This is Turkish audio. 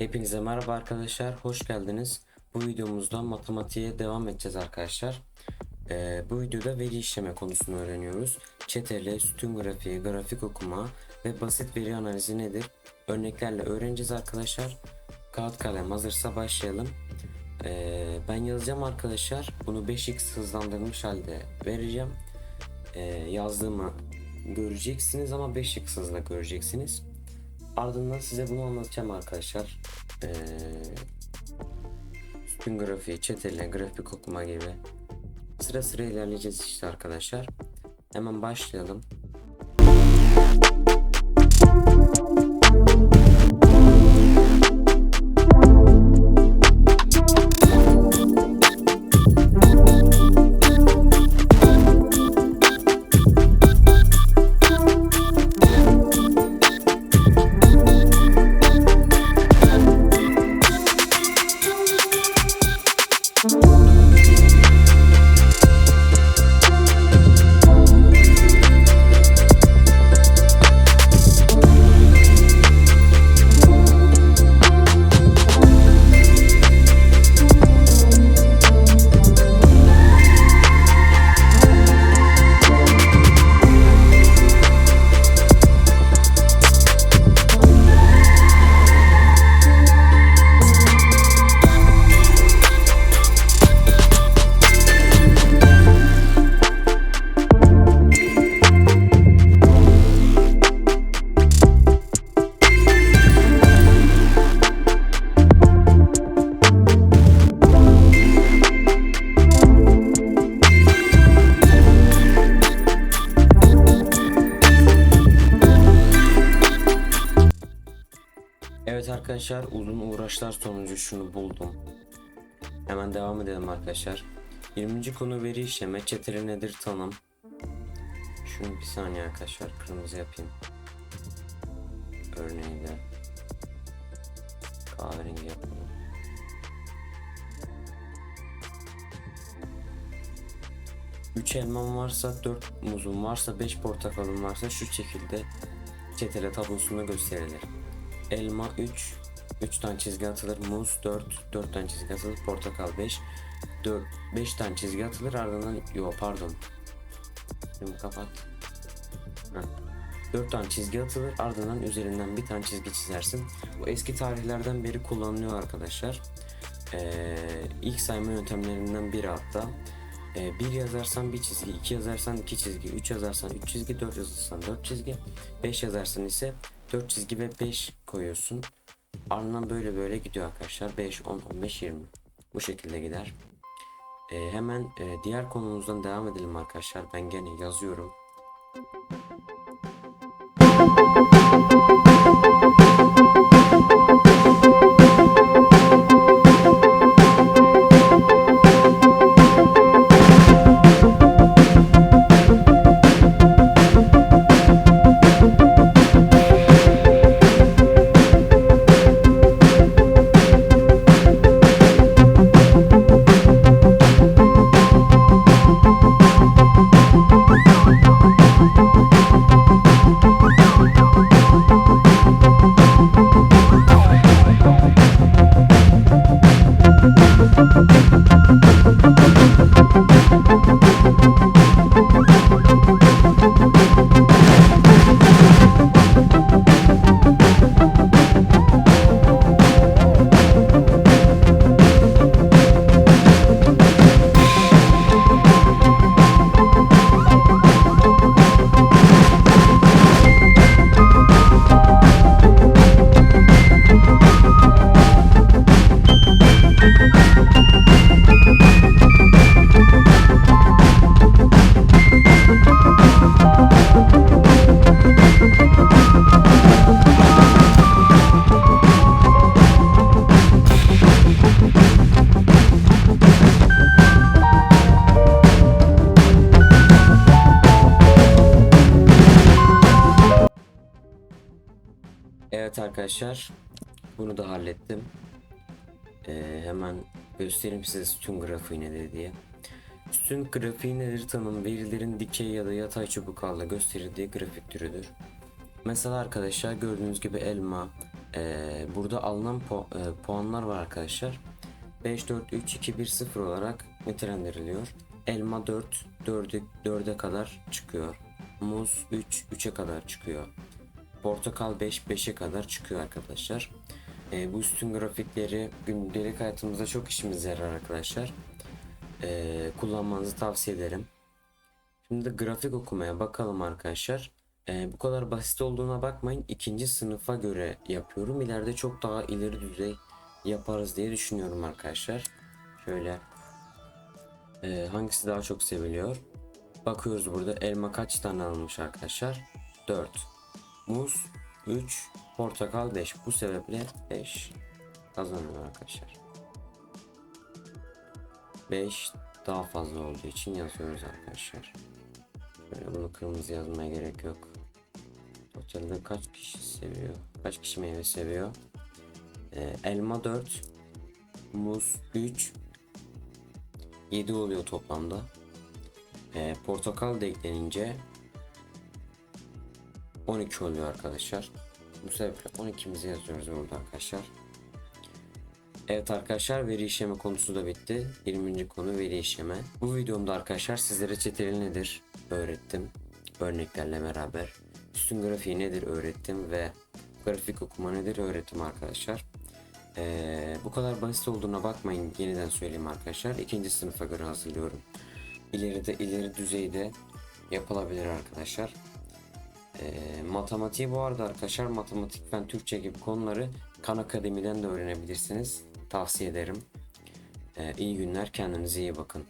Hepinize merhaba arkadaşlar, hoş geldiniz. Bu videomuzda matematiğe devam edeceğiz arkadaşlar. Ee, bu videoda veri işleme konusunu öğreniyoruz. Çetele, sütun grafiği, grafik okuma ve basit veri analizi nedir? Örneklerle öğreneceğiz arkadaşlar. Kağıt kalem hazırsa başlayalım. Ee, ben yazacağım arkadaşlar. Bunu 5x hızlandırılmış halde vereceğim. Ee, yazdığımı göreceksiniz ama 5x hızla göreceksiniz. Ardından size bunu anlatacağım arkadaşlar. Ee, sütun grafiği, çetele, grafik okuma gibi. Sıra sıra ilerleyeceğiz işte arkadaşlar. Hemen başlayalım. Evet arkadaşlar uzun uğraşlar sonucu şunu buldum. Hemen devam edelim arkadaşlar. 20. konu veri işleme çetele nedir tanım. Şunu bir saniye arkadaşlar kırmızı yapayım. Örneğiyle kahverengi yapalım. Üç elmam varsa, 4 muzum varsa, 5 portakalım varsa şu şekilde çetele tablosunda gösterilir. Elma 3, 3 tane çizgi atılır. Muz 4, 4 tane çizgi atılır. Portakal 5, 4, 5 tane çizgi atılır. Ardından, yo pardon. Şimdi kapat. Heh. 4 tane çizgi atılır. Ardından üzerinden bir tane çizgi çizersin. Bu eski tarihlerden beri kullanılıyor arkadaşlar. Ee, ilk sayma yöntemlerinden biri hatta. Ee, bir yazarsan bir çizgi, iki yazarsan iki çizgi, üç yazarsan üç çizgi, dört yazarsan dört çizgi, beş yazarsan ise 4 çizgi ve 5 koyuyorsun. Ardından böyle böyle gidiyor arkadaşlar. 5, 10, 15, 20. Bu şekilde gider. Ee, hemen e, diğer konumuzdan devam edelim arkadaşlar. Ben gene yazıyorum. Evet arkadaşlar bunu da hallettim. Ee, hemen göstereyim size sütun grafiği nedir diye. Sütun grafiği nedir tanım verilerin dikey ya da yatay çubuklarla gösterildiği grafik türüdür. Mesela arkadaşlar gördüğünüz gibi elma, Ee, burada alınan pu- e, puanlar var arkadaşlar. 5, 4, 3, 2, 1, 0 olarak nitelendiriliyor. Elma 4, 4'e, 4'e kadar çıkıyor. Muz 3, 3'e kadar çıkıyor. Portakal 5, 5'e kadar çıkıyor arkadaşlar. Ee, bu üstün grafikleri gündelik hayatımızda çok işimize yarar arkadaşlar. Ee, kullanmanızı tavsiye ederim. Şimdi de grafik okumaya bakalım arkadaşlar. Ee, bu kadar basit olduğuna bakmayın. İkinci sınıfa göre yapıyorum. İleride çok daha ileri düzey yaparız diye düşünüyorum arkadaşlar. Şöyle. Ee, hangisi daha çok seviliyor? Bakıyoruz burada elma kaç tane almış arkadaşlar? 4. Muz 3. Portakal 5. Bu sebeple 5 kazanıyor arkadaşlar. 5 daha fazla olduğu için yazıyoruz arkadaşlar. Böyle bunu kırmızı yazmaya gerek yok. Totalde kaç kişi seviyor? Kaç kişi meyve seviyor? Ee, elma 4, muz 3, 7 oluyor toplamda. Ee, portakal da eklenince 12 oluyor arkadaşlar. Bu sebeple 12'mizi yazıyoruz burada arkadaşlar. Evet arkadaşlar veri işleme konusu da bitti. 20. konu veri işleme. Bu videomda arkadaşlar sizlere çeteli nedir öğrettim. Örneklerle beraber. Üstün grafiği nedir öğrettim ve grafik okuma nedir öğrettim arkadaşlar. Ee, bu kadar basit olduğuna bakmayın yeniden söyleyeyim arkadaşlar. İkinci sınıfa göre hazırlıyorum. İleride ileri düzeyde yapılabilir arkadaşlar. Ee, matematiği bu arada arkadaşlar matematik fen Türkçe gibi konuları Kan Akademi'den de öğrenebilirsiniz. Tavsiye ederim. Ee, iyi günler kendinize iyi bakın.